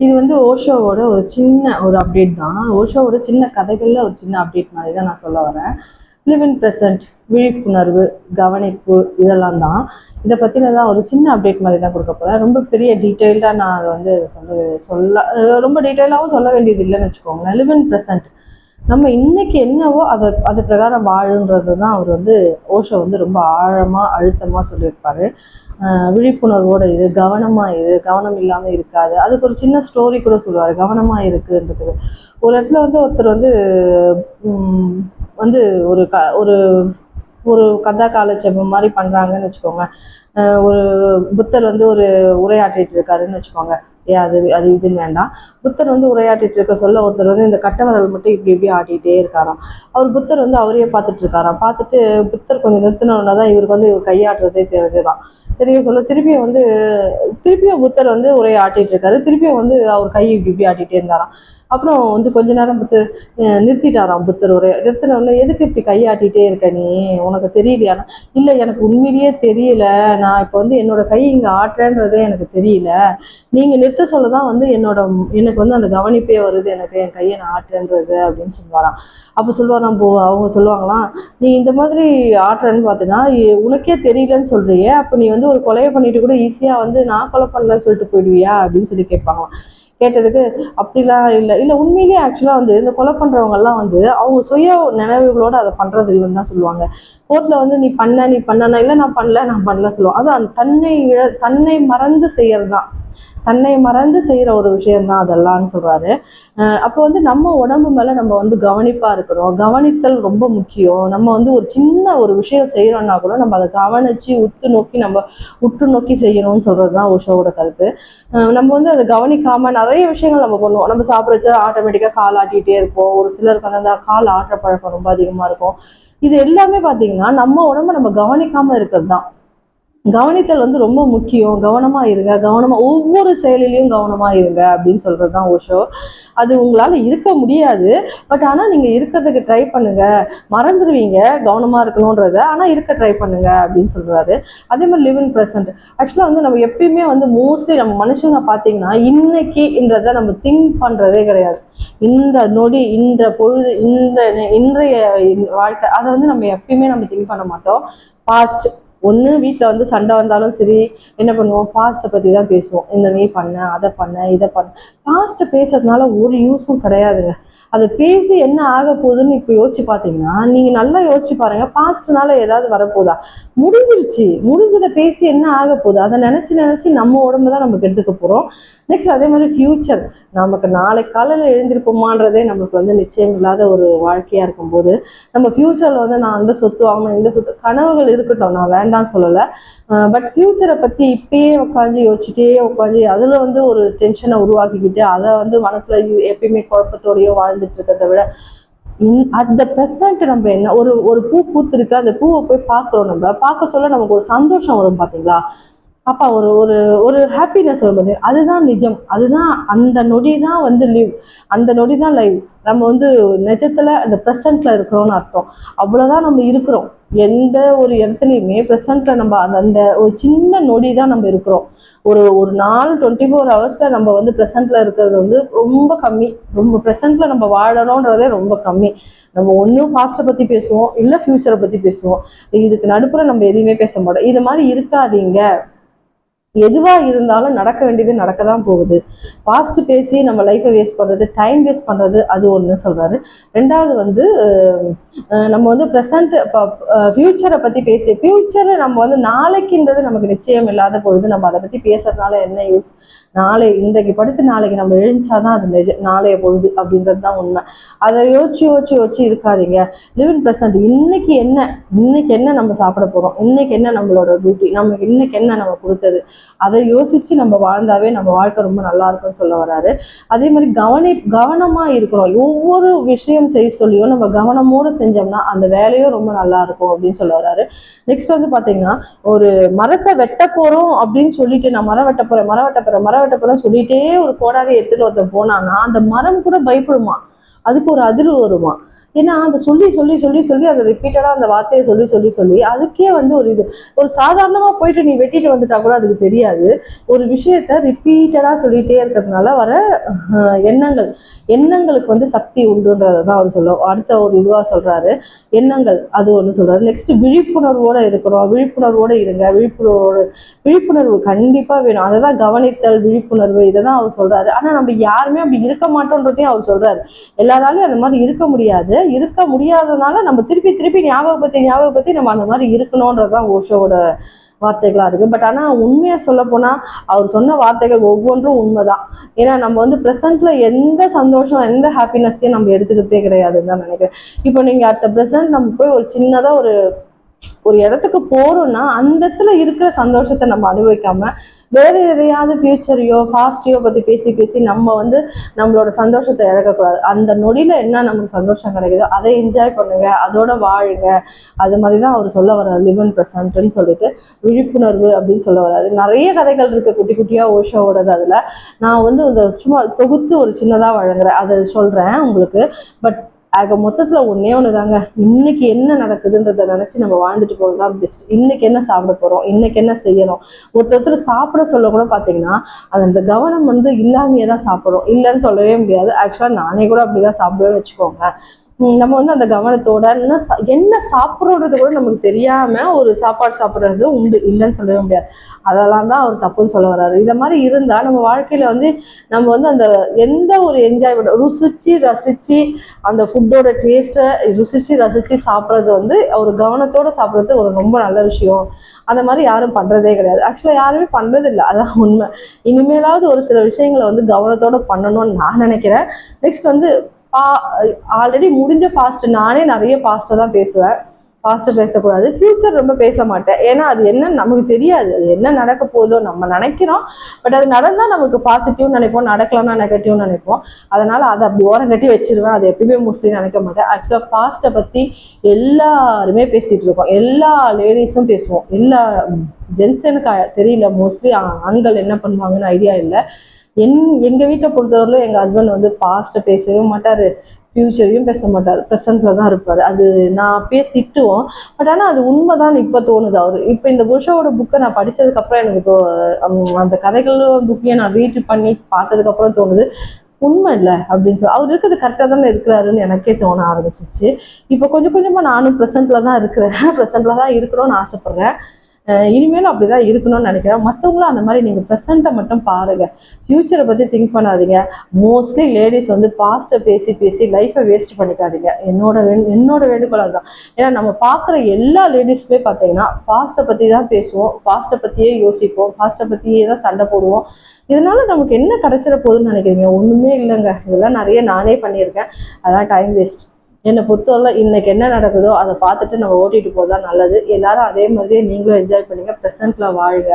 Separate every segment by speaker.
Speaker 1: இது வந்து ஓஷோவோட ஒரு சின்ன ஒரு அப்டேட் தான். ஓஷோவோட சின்ன கதைகளில் ஒரு சின்ன அப்டேட் மாதிரி தான் நான் சொல்ல வரேன். லிவ் இன் ப்ரெசன்ட் விழிப்புணர்வு கவனிப்பு இதெல்லாம் தான். இதை பற்றின தான் ஒரு சின்ன அப்டேட் மாதிரி தான் கொடுக்க போகிறேன் ரொம்ப பெரிய டீட்டெயில்டாக நான் அதை வந்து சொல்ல சொல்ல ரொம்ப டீட்டெயிலாகவும் சொல்ல வேண்டியது இல்லைன்னு வச்சுக்கோங்களேன். லிவ் இன் ப்ரெசன்ட் நம்ம இன்னைக்கு என்னவோ அதை அது பிரகாரம் வாழுன்றது தான் அவர் வந்து ஓஷோ வந்து ரொம்ப ஆழமாக அழுத்தமாக சொல்லியிருப்பாரு. விழிப்புணர்வோடு இரு கவனமாக இரு கவனம் இல்லாமல் இருக்காது. அதுக்கு ஒரு சின்ன ஸ்டோரி கூட சொல்லுவார் கவனமாக இருக்குன்றதுக்கு. ஒரு இடத்துல வந்து ஒருத்தர் வந்து வந்து ஒரு க ஒரு ஒரு கதா காலட்சேபம் மாதிரி பண்ணுறாங்கன்னு வச்சுக்கோங்க. ஒரு புத்தர் வந்து ஒரு உரையாற்றிட்டு இருக்காருன்னு வச்சுக்கோங்க. அது அது இதுன்னு வேண்டாம். புத்தர் வந்து உரையாட்டிட்டு இருக்க சொல்ல ஒருத்தர் வந்து இந்த கட்டவரல் மட்டும் இப்படி இப்படி ஆட்டிகிட்டே இருக்காராம். அவர் புத்தர் வந்து அவரையே பார்த்துட்டு இருக்காராம். பார்த்துட்டு புத்தர் கொஞ்சம் நிறுத்தினோன்னா தான் இவருக்கு வந்து இவர் கையாட்டுறதே தெரிஞ்சுதான். தெரிய சொல்ல திருப்பியும் வந்து திருப்பியும் புத்தர் வந்து உரையை ஆட்டிட்டு இருக்காரு. திருப்பியும் வந்து அவர் கை இப்படி இப்படி ஆட்டிகிட்டே இருந்தாராம். அப்புறம் வந்து கொஞ்ச நேரம் புத்து நிறுத்திட்டாராம் புத்தர் ஒரு நிறுத்தின உடனே எதுக்கு இப்படி கையாட்டிகிட்டே இருக்க நீ? உனக்கு தெரியலையானா இல்லை எனக்கு உண்மையிலேயே தெரியல. நான் இப்போ வந்து என்னோட கை இங்கே ஆட்டுறேன்றதே எனக்கு தெரியல. நீங்கள் நிறுத்த சொல்ல தான் வந்து என்னோட எனக்கு வந்து அந்த கவனிப்பே வருது. எனக்கு என் கையை நான் ஆட்டுறேன்றது அப்படின்னு சொல்லுவாராம். அப்போ சொல்லுவாராம் போ அவங்க சொல்லுவாங்களாம் நீ இந்த மாதிரி ஆட்டுறேன்னு பார்த்தீங்கன்னா உனக்கே தெரியலன்னு சொல்கிறியே அப்போ நீ வந்து ஒரு கொலையை பண்ணிட்டு கூட ஈஸியாக வந்து நான் கொலை பண்ணலன்னு சொல்லிட்டு போயிடுவியா? அப்படின்னு சொல்லி கேட்பாங்களாம். கேட்டதுக்கு அப்படிலாம் இல்லை. இல்லை உண்மையிலேயே ஆக்சுவலாக வந்து இந்த கொலை பண்ணுறவங்கெல்லாம் வந்து அவங்க சுய நினைவுகளோட அதை பண்ணுறது இல்லைன்னு தான் சொல்லுவாங்க. கோர்ட்டில் வந்து நீ பண்ண நீ பண்ணனா இல்லை நான் பண்ணல நான் பண்ணல சொல்லுவோம் அது அந்த தன்னை இழ தன்னை மறந்து செய்யறது தான் தன்னை மறந்து செய்கிற ஒரு விஷயம்தான் அதெல்லாம்னு சொல்கிறாரு அப்போ வந்து நம்ம உடம்பு மேலே நம்ம வந்து கவனிப்பாக இருக்கணும். கவனித்தல் ரொம்ப முக்கியம். நம்ம வந்து ஒரு சின்ன ஒரு விஷயம் செய்கிறோம்னா கூட நம்ம அதை கவனித்து உத்து நோக்கி நம்ம உற்று நோக்கி செய்யணும்னு சொல்கிறது தான் உஷோட கருத்து நம்ம வந்து அதை கவனிக்காமல் நிறைய விஷயங்கள் நம்ம பண்ணுவோம். நம்ம சாப்பிட்றச்ச ஆட்டோமேட்டிக்காக கால் ஆட்டிகிட்டே இருப்போம். ஒரு சிலருக்கு வந்து அந்த கால் ஆட்டுற பழக்கம் ரொம்ப அதிகமாக இருக்கும். இது எல்லாமே பார்த்தீங்கன்னா நம்ம உடம்ப நம்ம கவனிக்காமல் இருக்கிறது தான் கவனித்தல் வந்து ரொம்ப முக்கியம். கவனமாக இருங்க. கவனமாக ஒவ்வொரு செயலிலையும் கவனமாக இருங்க அப்படின்னு சொல்கிறது தான் ஓஷோ. அது உங்களால் இருக்க முடியாது. பட் ஆனால் நீங்கள் இருக்கிறதுக்கு ட்ரை பண்ணுங்கள் மறந்துடுவீங்க கவனமாக இருக்கணுன்றத ஆனால் இருக்க ட்ரை பண்ணுங்க அப்படின்னு சொல்கிறாரு அதே மாதிரி லிவ் இன் ப்ரெசன்ட் ஆக்சுவலாக வந்து நம்ம எப்பயுமே வந்து மோஸ்ட்லி நம்ம மனுஷங்க பார்த்தீங்கன்னா இன்னைக்குன்றத நம்ம திங்க் பண்ணுறதே கிடையாது. இந்த நொடி இந்த பொழுது இந்த இன்றைய வாழ்க்கை அதை வந்து நம்ம எப்பயுமே நம்ம திங்க் பண்ண மாட்டோம். பாஸ்ட் ஒன்று வீட்டில் வந்து சண்டை வந்தாலும் சரி என்ன பண்ணுவோம்? பாஸ்ட்டை பற்றி தான் பேசுவோம். இந்த நீ பண்ண அதை பண்ண இதை பண்ண. பாஸ்ட்டை பேசுறதுனால ஒரு யூஸும் கிடையாதுங்க. அதை பேசி என்ன ஆக போகுதுன்னு இப்போ யோசிச்சு பார்த்தீங்கன்னா நீங்கள் நல்லா யோசிச்சு பாருங்க. பாஸ்ட்னால ஏதாவது வரப்போதா? முடிஞ்சிருச்சு. முடிஞ்சதை பேசி என்ன ஆக போகுது? அதை நினச்சி நினச்சி நம்ம உடம்பு தான் நம்ம கெடுத்துக்க போகிறோம் நெக்ஸ்ட் அதே மாதிரி ஃப்யூச்சர் நமக்கு நாளைக்கு காலையில் எழுந்திருப்போமான்றதே நமக்கு வந்து நிச்சயம் இல்லாத ஒரு வாழ்க்கையாக இருக்கும்போது நம்ம ஃப்யூச்சரில் வந்து நான் அந்த சொத்து வாங்கணும் இந்த சொத்து கனவுகள் இருக்கட்டும். நான் வேண்டாம் சொல்லலை. பட் ஃப்யூச்சரை பற்றி இப்பயே உட்காந்து யோசிச்சுட்டே உட்காந்து அதில் வந்து ஒரு டென்ஷனை உருவாக்கிக்கிட்டு அதை வந்து மனசில் எப்பயுமே குழப்பத்தோடையோ வாழ்ந்துட்டு இருக்கிறத விட அட் த ப்ரெசன்ட் நம்ம என்ன ஒரு ஒரு பூ பூத்திருக்கு அந்த பூவை போய் பார்க்குறோம் நம்ம. பார்க்க சொல்ல நமக்கு ஒரு சந்தோஷம் வரும் பார்த்தீங்களா அப்பா ஒரு ஒரு ஒரு ஹாப்பினஸ் வரும் பார்த்தீங்க அதுதான் நிஜம். அதுதான் அந்த நொடி தான் வந்து லிவ் அந்த நொடி தான் லைவ் நம்ம வந்து நிஜத்தில் அந்த ப்ரெசண்ட்டில் இருக்கிறோம்னு அர்த்தம். அவ்வளோதான் நம்ம இருக்கிறோம். எந்த ஒரு இடத்துலையுமே ப்ரெசண்ட்ல நம்ம அந்த அந்த ஒரு சின்ன நொடி தான் நம்ம இருக்கிறோம். ஒரு ஒரு நாள் டுவெண்ட்டி ஃபோர் ஹவர்ஸில் நம்ம வந்து ப்ரெசண்ட்ல இருக்கிறது வந்து ரொம்ப கம்மி. ரொம்ப ப்ரெசண்ட்ல நம்ம வாழணுன்றதே ரொம்ப கம்மி. நம்ம ஒன்றும் பாஸ்ட்டை பற்றி பேசுவோம் இல்லை ஃப்யூச்சரை பற்றி பேசுவோம். இதுக்கு நடுப்புற நம்ம எதையுமே பேச மாட்டோம். இது மாதிரி இருக்காதீங்க. எதுவா இருந்தாலும் நடக்க வேண்டியது நடக்க தான் போகுது. பாஸ்ட் பேசி நம்ம லைஃப்பை வேஸ்ட் பண்றது டைம் வேஸ்ட் பண்றது அது ஒன்று சொல்றாரு. ரெண்டாவது வந்து நம்ம வந்து ப்ரெசன்ட் ஃபியூச்சரை பத்தி பேசி ஃபியூச்சர் நம்ம வந்து நாளைக்குன்றது நமக்கு நிச்சயம் இல்லாத பொழுது நம்ம அதை பத்தி பேசுறதுனால என்ன யூஸ் நாளை இன்றைக்கு படுத்து நாளைக்கு நம்ம எழுந்தாதான் அது நிஜ நாளைய பொழுது அப்படின்றது தான் உண்மை. அதை யோசிச்சு யோசிச்சு யோசிச்சு இருக்காதீங்க. லிவ் இன் ப்ரெசன்ட் இன்னைக்கு என்ன? இன்னைக்கு என்ன நம்ம சாப்பிட போறோம்? இன்னைக்கு என்ன நம்மளோட டியூட்டி நம்ம இன்னைக்கு என்ன நம்ம கொடுத்தது? அதை யோசிச்சு நம்ம வாழ்ந்தாவே நம்ம வாழ்க்கை ரொம்ப நல்லா இருக்கும்னு சொல்ல வராரு. அதே மாதிரி கவனி கவனமா இருக்கணும். ஒவ்வொரு விஷயம் செய்ய சொல்லியும் நம்ம கவனமோட செஞ்சோம்னா அந்த வேலையும் ரொம்ப நல்லா இருக்கும் அப்படின்னு சொல்ல வராரு. நெக்ஸ்ட் வந்து பாத்தீங்கன்னா ஒரு மரத்தை வெட்ட போறோம் அப்படின்னு சொல்லிட்டு நான் மரம் வெட்ட போறேன் மரம் வெட்ட போறேன் மரம் வெட்ட சொல்லிட்டே ஒரு கோடாரி எடுத்துட்டு ஒருத்தன் போனான்னா அந்த மரம் கூட பயப்படுமா? அதுக்கு ஒரு அதிர்வு வருமா? ஏன்னா அந்த சொல்லி சொல்லி சொல்லி சொல்லி அதை ரிப்பீட்டடாக அந்த வார்த்தையை சொல்லி சொல்லி சொல்லி அதுக்கே வந்து ஒரு இது. ஒரு சாதாரணமாக போயிட்டு நீ வெட்டிட்டு வந்துட்டா கூட அதுக்கு தெரியாது. ஒரு விஷயத்த ரிப்பீட்டடாக சொல்லிகிட்டே இருக்கிறதுனால வர எண்ணங்கள். எண்ணங்களுக்கு வந்து சக்தி உண்டுன்றதை தான் அவர் சொல்லுவோம் அடுத்த ஒரு இதுவாக சொல்கிறாரு எண்ணங்கள் அது ஒன்று சொல்கிறாரு நெக்ஸ்ட் விழிப்புணர்வோடு இருக்கணும். விழிப்புணர்வோடு இருங்க. விழிப்புணர்வோடு விழிப்புணர்வு கண்டிப்பாக வேணும். அதை தான் கவனித்தல் விழிப்புணர்வு இதை தான் அவர் சொல்கிறாரு ஆனால் நம்ம யாருமே அப்படி இருக்க மாட்டோன்றதையும் அவர் சொல்கிறாரு எல்லாராலையும் அந்த மாதிரி இருக்க முடியாது. இருக்க முடியாதனால நம்ம திருப்பி திருப்பி ஞாபகப்படுத்தி ஞாபகப்படுத்தி நம்ம அந்த மாதிரி இருக்கணுன்றது தான் ஓஷோவோட வார்த்தைகளாக இருக்குது பட் ஆனால் உண்மையாக சொல்ல போனால் அவர் சொன்ன வார்த்தைகள் ஒவ்வொன்றும் உண்மைதான். ஏன்னா நம்ம வந்து ப்ரெசென்ட்ல எந்த சந்தோஷம் எந்த ஹாப்பினஸ்ஸையும் நம்ம எடுத்துக்கிறதே கிடையாதுன்னு தான் நினைக்கிறேன். இப்போ நீங்கள் அடுத்த ப்ரெசென்ட் நம்ம போய் ஒரு சின்னதாக ஒரு ஒரு இடத்துக்கு போறோம்னா அந்த இடத்துல இருக்கிற சந்தோஷத்தை நம்ம அனுபவிக்காம வேற எதையாவது ஃபியூச்சரையோ ஃபாஸ்ட்டையோ பத்தி பேசி பேசி நம்ம வந்து நம்மளோட சந்தோஷத்தை இழக்கக்கூடாது. அந்த நொடியில என்ன நமக்கு சந்தோஷம் கிடைக்குதோ அதை என்ஜாய் பண்ணுங்க அதோட வாழுங்க. அது மாதிரி தான் அவர் சொல்ல வர்றாரு லிமன் பிரசன்ட்னு சொல்லிட்டு விழிப்புணர்வு அப்படின்னு சொல்ல வர்றாரு. நிறைய கதைகள் இருக்கு குட்டி குட்டியா ஓஷோவோடது அதுல. நான் வந்து சும்மா தொகுத்து ஒரு சின்னதா வழங்குறேன். அதை சொல்றேன் உங்களுக்கு. பட் ஆக மொத்தத்துல ஒன்னே ஒன்று தாங்க இன்னைக்கு என்ன நடக்குதுன்றத நினைச்சு நம்ம வாழ்ந்துட்டு போகிறது தான் பெஸ்ட் இன்னைக்கு என்ன சாப்பிட போறோம்? இன்னைக்கு என்ன செய்யணும்? ஒருத்தர் சாப்பிட சொல்ல கூட பாத்தீங்கன்னா அது அந்த கவனம் வந்து இல்லாமையே தான் சாப்பிட்றோம் இல்லைன்னு சொல்லவே முடியாது. ஆக்சுவலா நானே கூட அப்படிதான் சாப்பிடுவேன்னு வச்சுக்கோங்க. நம்ம வந்து அந்த கவனத்தோட என்ன என்ன சாப்பிட்றோன்றது கூட நமக்கு தெரியாம ஒரு சாப்பாடு சாப்பிட்றது உண்டு. இல்லைன்னு சொல்லவே முடியாது. அதெல்லாம் தான் அவர் தப்புன்னு சொல்ல வர்றாரு. இதை மாதிரி இருந்தா நம்ம வாழ்க்கையில வந்து நம்ம வந்து அந்த எந்த ஒரு என்ஜாய்மெண்ட் ருசிச்சு ரசிச்சு அந்த ஃபுட்டோட டேஸ்ட்டை ருசிச்சு ரசிச்சு சாப்பிட்றது வந்து ஒரு கவனத்தோட சாப்பிட்றது ஒரு ரொம்ப நல்ல விஷயம். அந்த மாதிரி யாரும் பண்றதே கிடையாது. ஆக்சுவலாக யாருமே பண்றது இல்லை அதான் உண்மை. இனிமேலாவது ஒரு சில விஷயங்களை வந்து கவனத்தோட பண்ணணும்னு நான் நினைக்கிறேன். நெக்ஸ்ட் வந்து ஆல்ரெடி முடிஞ்ச பாஸ்ட் நானே நிறைய பாஸ்ட்டை தான் பேசுவேன். பாஸ்ட்டை பேசக்கூடாது. ஃப்யூச்சர் ரொம்ப பேச மாட்டேன். ஏன்னா அது என்ன நமக்கு தெரியாது. அது என்ன நடக்க போதோ நம்ம நினைக்கிறோம். பட் அது நடந்தால் நமக்கு பாசிட்டிவ் நினைப்போம். நடக்கலன்னா நெகட்டிவ் நினைப்போம். அதனால அதை அப்படி ஓரம் கட்டி வச்சிருவேன். அது எப்பயுமே மோஸ்ட்லி நினைக்க மாட்டேன். ஆக்சுவலாக பாஸ்ட்டை பற்றி எல்லாருமே பேசிட்டு இருக்கோம். எல்லா லேடிஸும் பேசுவோம். எல்லா ஜென்ஸ் எனக்கு தெரியல. மோஸ்ட்லி ஆண்கள் என்ன பண்ணுவாங்கன்னு ஐடியா இல்லை. என் எங்கள் வீட்டை பொறுத்தவரையிலும் எங்கள் ஹஸ்பண்ட் வந்து பாஸ்ட்டை பேசவே மாட்டார் ஃப்யூச்சரையும் பேச மாட்டார் ப்ரெசன்ஸில் தான் இருப்பார். அது நான் அப்பயே திட்டுவோம். பட் ஆனால் அது உண்மைதான் இப்போ தோணுது அவர். இப்போ இந்த புருஷாவோட புக்கை நான் படிச்சதுக்கப்புறம் எனக்கு தோ அந்த கதைகளும் புக்கையும் நான் ரீட் பண்ணி பார்த்ததுக்கப்புறம் தோணுது உண்மை இல்லை அப்படின்னு சொல்லி அவர் இருக்கிறது கரெக்டாக தானே இருக்கிறாருன்னு எனக்கே தோண ஆரம்பிச்சிச்சு. இப்போ கொஞ்சம் கொஞ்சமாக நானும் ப்ரெசென்ட்டில் தான் இருக்கிறேன். ப்ரெசென்ட்டில் தான் இருக்கணும்னு ஆசைப்பட்றேன். அஹ் இனிமேலும் அப்படிதான் இருக்கணும்னு நினைக்கிறேன். மற்றவங்களும் அந்த மாதிரி நீங்கள் ப்ரெசென்ட்டை மட்டும் பாருங்கள் ஃப்யூச்சரை பற்றி திங்க் பண்ணாதீங்க. மோஸ்ட்லி லேடிஸ் வந்து பாஸ்ட்டை பேசி பேசி லைஃப்பை வேஸ்ட் பண்ணிக்காதீங்க. என்னோட வே என்னோட வேண்டுகோள் அதுதான். ஏன்னா நம்ம பார்க்குற எல்லா லேடிஸுமே பார்த்தீங்கன்னா பாஸ்ட்டை பற்றி தான் பேசுவோம். பாஸ்ட்டை பற்றியே யோசிப்போம். பாஸ்ட்டை பற்றியே தான் சண்டை போடுவோம். இதனால நமக்கு என்ன கிடைச்சிட போகுதுன்னு நினைக்கிறீங்க? ஒன்றுமே இல்லைங்க. இதெல்லாம் நிறைய நானே பண்ணியிருக்கேன். அதெல்லாம் டைம் வேஸ்ட் என்னை பொறுத்தவரை இன்னைக்கு என்ன நடக்குதோ அதை பார்த்துட்டு நம்ம ஓட்டிட்டு போதான் நல்லது. எல்லாரும் அதே மாதிரியே நீங்களும் என்ஜாய் பண்ணுங்க ப்ரெசென்ட்ல வாழுங்க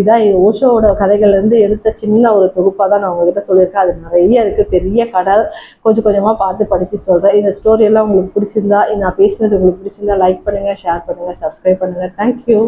Speaker 1: இதான் ஓஷோவோட கதைகள்லேருந்து எடுத்த சின்ன ஒரு தொகுப்பாக தான் நான் உங்ககிட்ட சொல்லியிருக்கேன். அது நிறைய இருக்கு பெரிய கடல். கொஞ்சம் கொஞ்சமா பார்த்து படிச்சு சொல்றேன். இந்த ஸ்டோரி எல்லாம் உங்களுக்கு பிடிச்சிருந்தா நான் பேசினது உங்களுக்கு பிடிச்சிருந்தா லைக் பண்ணுங்க ஷேர் பண்ணுங்க சப்ஸ்கிரைப் பண்ணுங்க. தேங்க்யூ